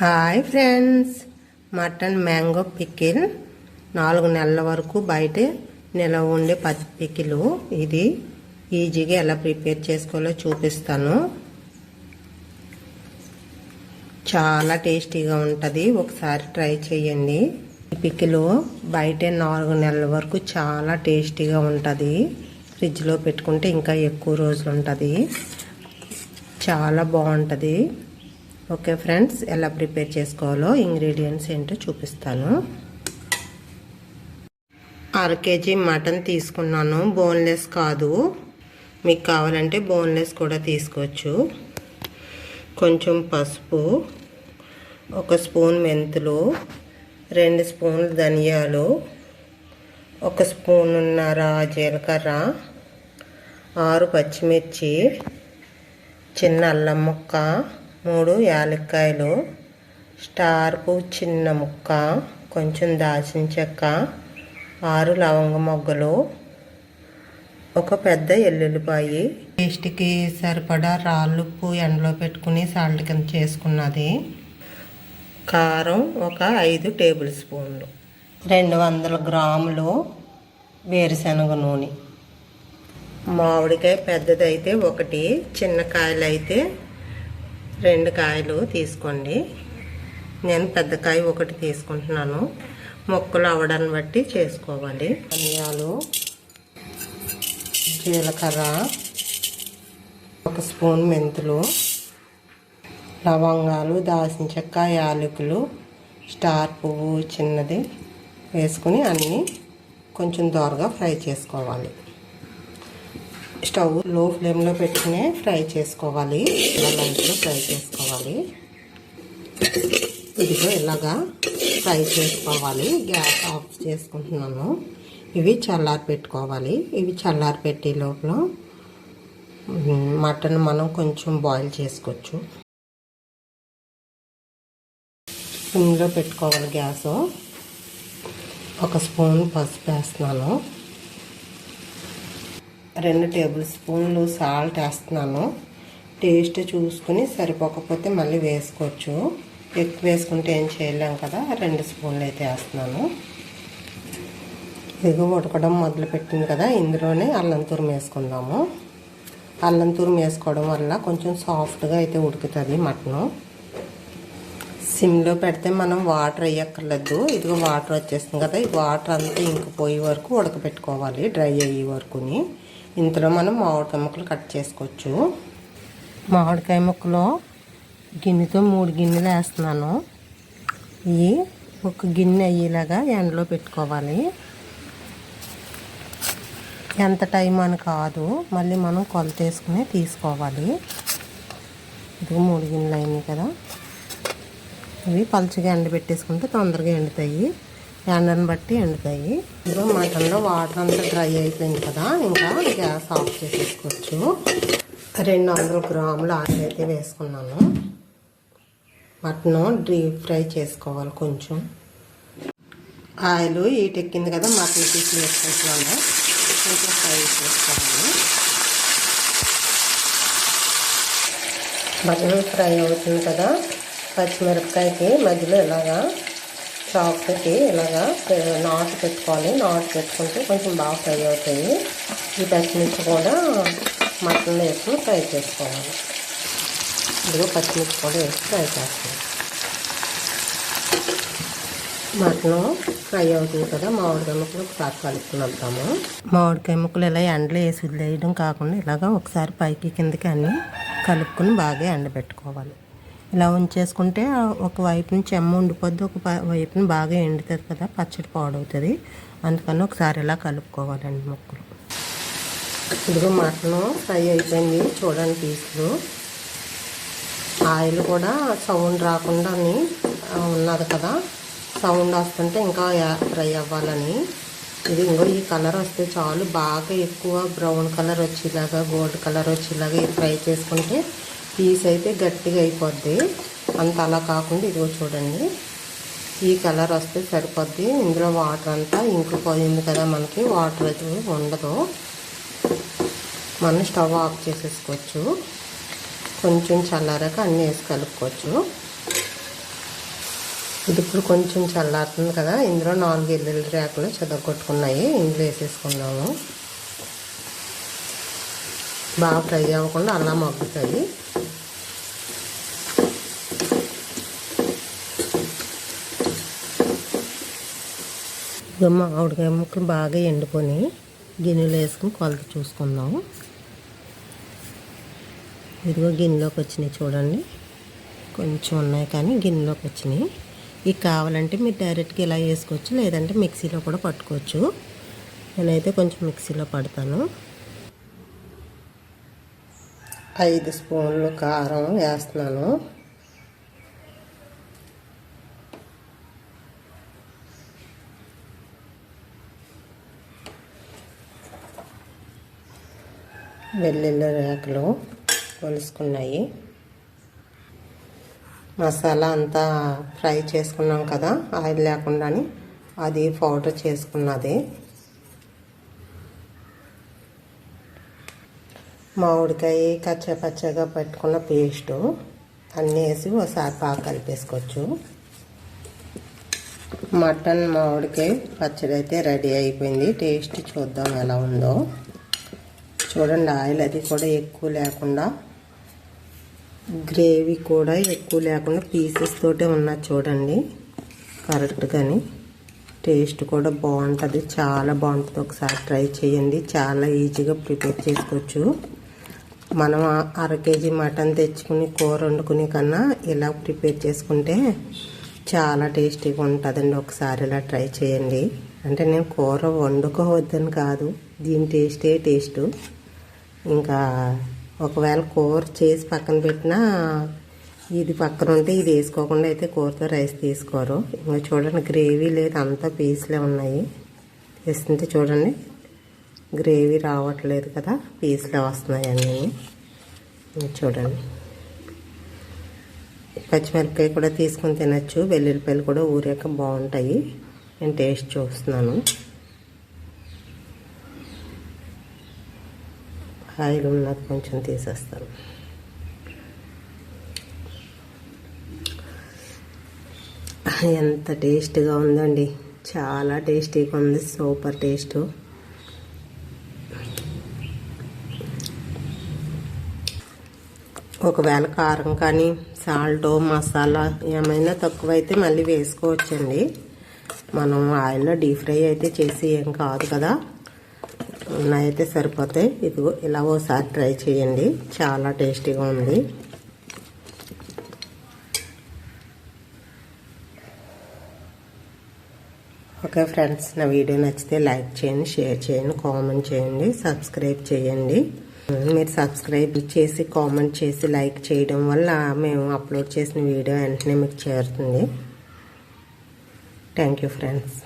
Hi friends mutton mango pickle నాలుగు నెలల వరకు బయట నిలవ ఉండే పచ్చి పికిలు ఇది ఈజీగా ఎలా ప్రిపేర్ చేసుకోవాలో చూపిస్తాను. చాలా టేస్టీగా ఉంటుంది. ఒకసారి ట్రై చేయండి. ఈ పికిలు బయట నాలుగు నెలల వరకు చాలా టేస్టీగా ఉంటుంది. ఫ్రిడ్జ్లో పెట్టుకుంటే ఇంకా ఎక్కువ రోజులు ఉంటుంది. చాలా బాగుంటుంది. ఓకే ఫ్రెండ్స్ ఎలా ప్రిపేర్ చేసుకోవాలో ఇంగ్రీడియంట్స్ ఏంటో చూపిస్తాను. అర కేజీ మటన్ తీసుకున్నాను బోన్లెస్ కాదు. మీకు కావాలంటే బోన్లెస్ కూడా తీసుకోవచ్చు. కొంచెం పసుపు ఒక స్పూన్ మెంతులు రెండు స్పూన్లు ధనియాలు ఒక స్పూనున్నర జీలకర్ర ఆరు పచ్చిమిర్చి చిన్న అల్లం ముక్క మూడు యాలక్కాయలు. స్టార్ పువ్వు చిన్న ముక్క కొంచెం దాచిన చెక్క ఆరు లవంగ మొగ్గలు ఒక పెద్ద ఎల్లుల్లిపాయి. టేస్ట్కి సరిపడా రాళ్ళుప్పు ఎండలో పెట్టుకుని సాల్ట్ కింద చేసుకున్నది. కారం ఒక ఐదు టేబుల్ స్పూన్లు. రెండు వందల గ్రాములు వేరుశనగ నూనె. మామిడికాయ పెద్దదైతే ఒకటి చిన్న కాయలు అయితే రెండు కాయలు తీసుకోండి. నేను పెద్ద కాయ ఒకటి తీసుకుంటున్నాను. మొక్కలు అవడాన్ని బట్టి చేసుకోవాలి. ధనియాలు జీలకర్ర ఒక స్పూన్ మెంతులు లవంగాలు దాల్చిన చెక్క యాలకులు స్టార్ పువ్వు చిన్నది వేసుకుని అన్నీ కొంచెం దోరగా ఫ్రై చేసుకోవాలి. స్టవ్లో ఫ్లేమ్లో పెట్టుకునే ఫ్రై చేసుకోవాలి. ఇలా లైట్లో ఫ్రై చేసుకోవాలి. ఇదిగో ఇలాగా ఫ్రై చేసుకోవాలి. గ్యాస్ ఆఫ్ చేసుకుంటున్నాను. ఇవి చల్లారి పెట్టుకోవాలి. ఇవి చల్లారి పెట్టే లోపల మటన్ మనం కొంచెం బాయిల్ చేసుకోవచ్చు. సిమ్లో పెట్టుకోవాలి గ్యాస్. ఒక స్పూన్ పసుపు వేస్తున్నాను. రెండు టేబుల్ స్పూన్లు సాల్ట్ వేస్తున్నాను. టేస్ట్ చూసుకుని సరిపోకపోతే మళ్ళీ వేసుకోవచ్చు. ఎక్కువ వేసుకుంటే ఏం చేయలేం కదా రెండు స్పూన్లు అయితే వేస్తున్నాను. ఎగు ఉడకడం మొదలుపెట్టింది కదా ఇందులోనే అల్లం తురుము వేసుకుందాము. అల్లం తురుము వేసుకోవడం వల్ల కొంచెం సాఫ్ట్గా అయితే ఉడుకుతుంది మటను. సిమ్లో పెడితే మనం వాటర్ వేయక్కర్లేదు. ఇదిగో వాటర్ వచ్చేస్తుంది కదా ఈ వాటర్ అంతా ఇంకిపోయే వరకు ఉడకపెట్టుకోవాలి డ్రై అయ్యే వరకుని. ఇందులో మనం మామిడికాయ ముక్కలు కట్ చేసుకోవచ్చు. మామిడికాయ ముక్కలు గిన్నెతో మూడు గిన్నెలు వేస్తున్నాను. ఇవి ఒక గిన్నె అయ్యేలాగా ఎండలో పెట్టుకోవాలి. ఎంత టైం అని కాదు మళ్ళీ మనం కొలత వేసుకుని తీసుకోవాలి. ఇది మూడు గిన్నెలు అయినాయి కదా. ఇవి పలుచగా ఎండ పెట్టేసుకుంటే తొందరగా ఎండుతాయి. ఎండను బట్టి ఎండుతాయి. ఇప్పుడు మటన్లో వాటర్ అంతా డ్రై అయిపోయింది కదా ఇంకా గ్యాస్ ఆఫ్ చేసేసుకోవచ్చు. రెండు వందల గ్రాములు ఆయిల్ అయితే వేసుకున్నాను. మటన్ డీప్ ఫ్రై చేసుకోవాలి కొంచెం. ఆయిల్ ఈటెక్కింది కదా మటన్ పీసులు వేసుకుంటున్నాను కొంచెం ఫ్రై చేసుకోవాలి. మటన్ ఫ్రై అవుతుంది కదా పచ్చిమిరపకాయకి మధ్యలో ఇలాగా చాక్ ఇలాగా నాటు పెట్టుకోవాలి. నాటు పెట్టుకుంటే కొంచెం బాగా ఫ్రై అవుతాయి. ఈ పచ్చిమిర్చి కూడా మటన్ వేసుకుని ఫ్రై చేసుకోవాలి. ఇదిగో పచ్చిమిర్చి కూడా వేసి ఫ్రై చేస్తాం మటన్ ఫ్రై అవుతుంది కదా మామిడికాయ ముక్కలు ఒకసారి కలుపుకుని వద్దాము. మామిడికాయ ముక్కలు ఇలా ఎండలో వేసి వదిలేయడం కాకుండా ఇలాగ ఒకసారి పైకి కిందకి అన్నీ కలుపుకుని బాగా ఎండబెట్టుకోవాలి. ఇలా ఉంచేసుకుంటే ఒక వైపు నుంచి ఎమ్మ ఉండిపోద్ది ఒక వైపుని బాగా ఎండుతుంది కదా పచ్చడి పాడవుతుంది. అందుకని ఒకసారి ఇలా కలుపుకోవాలండి ముక్కలు. ఇదిగో మటన్ ఫ్రై అయిపోయింది చూడండి పీసులు. ఆయిల్ కూడా సౌండ్ రాకుండా ఉన్నది కదా. సౌండ్ వస్తుంటే ఇంకా ఫ్రై అవ్వాలని. ఇది ఇంకో ఈ కలర్ వస్తే చాలు బాగా ఎక్కువ బ్రౌన్ కలర్ వచ్చేలాగా గోల్డ్ కలర్ వచ్చేలాగా ఫ్రై చేసుకుంటే పీస్ అయితే గట్టిగా అయిపోద్ది. అంత అలా కాకుండా ఇదిగో చూడండి. ఈ కలర్ వస్తే సరిపోద్ది. ఇందులో వాటర్ అంతా ఇంకిపోయింది కదా మనకి. వాటర్ అయితే ఉండదు. మనం స్టవ్ ఆఫ్ చేసేసుకోవచ్చు. కొంచెం చల్లారాక అన్నీ వేసి కలుపుకోవచ్చు. ఇది ఇప్పుడు కొంచెం చల్లారుతుంది కదా. ఇందులో నాలుగు ఎల్లుల్లి రేకులు చెదగొట్టుకున్నాయి ఇందులో వేసేసుకున్నాము బాగా ఫ్రై అవ్వకుండా అలా మగ్గుతాయి. ఇక మామిడికాయ ముక్కలు బాగా ఎండుకొని గిన్నెలో వేసుకుని కొలత చూసుకుందాం. ఇదిగో గిన్నెలోకి వచ్చినాయి చూడండి. కొంచెం ఉన్నాయి కానీ గిన్నెలోకి వచ్చినాయి. ఇవి కావాలంటే మీరు డైరెక్ట్గా ఇలా వేసుకోవచ్చు లేదంటే మిక్సీలో కూడా పట్టుకోవచ్చు. నేనైతే కొంచెం మిక్సీలో పడతాను. ఐదు స్పూన్లు కారం వేస్తున్నాను. వెల్లుల్లి రేకలు కొలుసుకున్నాయి. మసాలా అంతా ఫ్రై చేసుకున్నాం కదా ఆయిల్ లేకుండానే అది పౌడర్ చేసుకున్నది. మామిడికాయ కచ్చపచ్చగా పెట్టుకున్న పేస్టు అన్నీ వేసి ఒకసారి బాగా కలిపేసుకోవచ్చు. మటన్ మామిడికాయ పచ్చడి అయితే రెడీ అయిపోయింది. టేస్ట్ చూద్దాం ఎలా ఉందో. చూడండి ఆయిల్ అది కూడా ఎక్కువ లేకుండా గ్రేవీ కూడా ఎక్కువ లేకుండా పీసెస్ తోటే ఉన్నది చూడండి కరెక్ట్గాని టేస్ట్ కూడా బాగుంటుంది చాలా బాగుంటుంది. ఒకసారి ట్రై చేయండి చాలా ఈజీగా ప్రిపేర్ చేసుకోవచ్చు. మనం అర కేజీ మటన్ తెచ్చుకుని కూర వండుకునే కన్నా ఇలా ప్రిపేర్ చేసుకుంటే చాలా టేస్టీగా ఉంటుందండి. ఒకసారి ఇలా ట్రై చేయండి. అంటే నేను కూర వండుకోవద్దని కాదు దీని టేస్టే టేస్టు. ఇంకా ఒకవేళ కూర చేసి పక్కన పెట్టినా ఇది పక్కన ఉంటే ఇది వేసుకోకుండా అయితే కూరతో రైస్ తీసుకోరు. ఇంకా చూడండి గ్రేవీ లేదు అంతా పీసులే ఉన్నాయి. వేస్తుంటే చూడండి గ్రేవీ రావట్లేదు కదా పీసులే వస్తున్నాయి అన్నీ. చూడండి. పచ్చిమిరపకాయ కూడా తీసుకొని తినచ్చు వెల్లుల్లిపాయలు కూడా ఊరాక బాగుంటాయి. నేను టేస్ట్ చూస్తున్నాను. ఆయిల్ ఉన్నది కొంచెం తీసేస్తాను ఎంత టేస్ట్గా ఉందండి. చాలా టేస్టీగా ఉంది సూపర్ టేస్ట్. ఒకవేళ కారం కానీ సాల్ట్ మసాలా ఏమైనా తక్కువైతే మళ్ళీ వేసుకోవచ్చండి. మనం ఆయిల్లో డీప్ ఫ్రై అయితే చేసి ఏం కాదు కదా. ఉన్నాయైతే సరిపోతాయి. ఇదిగో ఇలా ఓసారి ట్రై చేయండి. చాలా టేస్టీగా ఉంది. ఓకే ఫ్రెండ్స్ నా వీడియో నచ్చితే లైక్ చేయండి షేర్ చేయండి కామెంట్ చేయండి సబ్స్క్రైబ్ చేయండి. మీరు సబ్స్క్రైబ్ చేసి కామెంట్ చేసి లైక్ చేయడం వల్ల మేము అప్లోడ్ చేసిన వీడియో వెంటనే మీకు చేరుతుంది. Thank you friends.